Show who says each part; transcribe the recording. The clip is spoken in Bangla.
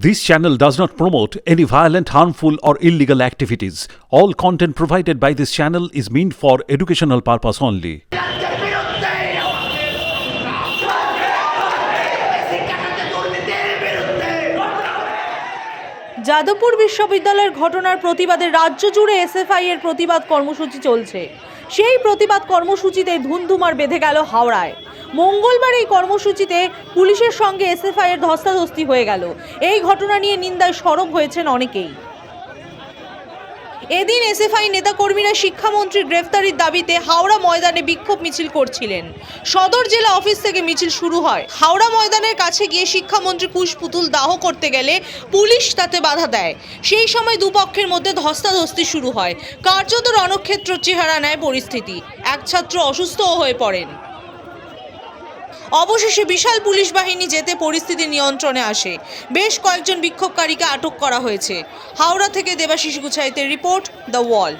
Speaker 1: This channel does not promote any violent, harmful, or illegal activities. All content provided by this channel is meant for educational purpose only.
Speaker 2: Jadavpur বিশ্ববিদ্যালয়ের ঘটনার প্রতিবাদে রাজ্য জুড়ে এসএফআই এর প্রতিবাদ কর্মসূচি চলছে সেই প্রতিবাদ কর্মসূচিতে ধুন্ধুমার বেঁধে গেল হাওড়ায় মঙ্গলবার এই কর্মসূচিতে পুলিশের সঙ্গে এসএফআই এর ধস্তাধস্তি হয়ে গেল। এই ঘটনা নিয়ে নিন্দায় সরব হয়েছেন অনেকেই। এদিন এসএফআই নেতাকর্মীরা শিক্ষামন্ত্রীর গ্রেফতারির দাবিতে হাওড়া ময়দানে বিক্ষোভ মিছিল করছিলেন। সদর জেলা অফিস থেকে মিছিল শুরু হয়। হাওড়া ময়দানের কাছে গিয়ে শিক্ষামন্ত্রী কুশ পুতুল দাহ করতে গেলে পুলিশ তাতে বাধা দেয়। সেই সময় দুপক্ষের মধ্যে ধস্তাধস্তি শুরু হয়। কার্যত রণক্ষেত্র চেহারা নেয় পরিস্থিতি। এক ছাত্র অসুস্থও হয়ে পড়েন। অবশেষে বিশাল পুলিশ বাহিনী যেতে পরিস্থিতি নিয়ন্ত্রণে আসে। বেশ কয়েকজন বিক্ষোভকারীকে আটক করা হয়েছে। হাওড়া থেকে Debashis Guchhait report, the wall.